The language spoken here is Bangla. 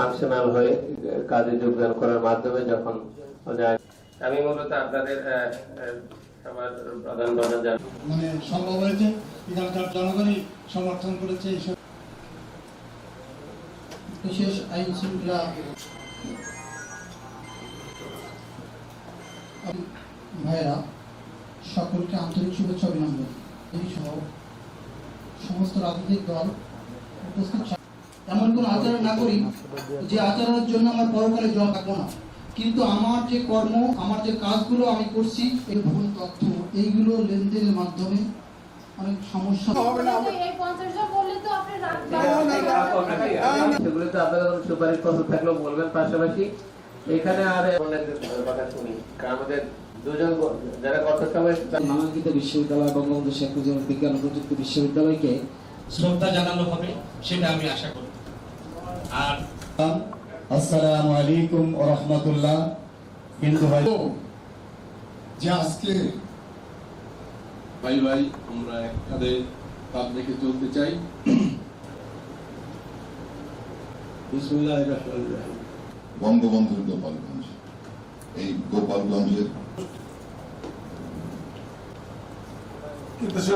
প্রফেশনাল হয়ে কাজে যোগদান করার মাধ্যমে যখন আমি মূলত আপনাদের প্রধান প্রধান মানে সম্ভব হয়েছে এখানকার জনগণই সমর্থন করেছে এইসব। বিশেষ আইন শৃঙ্খলা ভাইরা সকলকে আন্তরিক শুভেচ্ছা অভিনন্দন। এই সহ সমস্ত রাজনৈতিক দল উপস্থিত এমন কোন আচরণ না করি যে আচরণের জন্য আমার পরকালে জল থাকব না কিন্তু আমার যে কর্ম আমার যে কাজগুলো আমি করছি এই ভুল তথ্য এইগুলো লেনদেনের মাধ্যমে অনেক সমস্যা সেগুলো তো আপনাদের সুপারিশ পত্র থাকলেও বলবেন পাশাপাশি এখানে আর কথা শুনি আমাদের দুজন যারা গত সময় নামাঙ্কিত বিশ্ববিদ্যালয় বঙ্গবন্ধু শেখ মুজিবুর বিজ্ঞান প্রযুক্তি বিশ্ববিদ্যালয়কে শ্রদ্ধা জানানো হবে সেটা আমি আশা করি আর আসসালামু আলাইকুম ও রহমতুল্লাহ। হিন্দু ভাই যে আজকে ভাই ভাই আমরা এক কাঁধে কাঁধ রেখে চলতে চাই। বিসমুল্লাহির রহমানির রহিম। বঙ্গবন্ধুর গোপালগঞ্জ এই গোপালগঞ্জের কিন্তু সে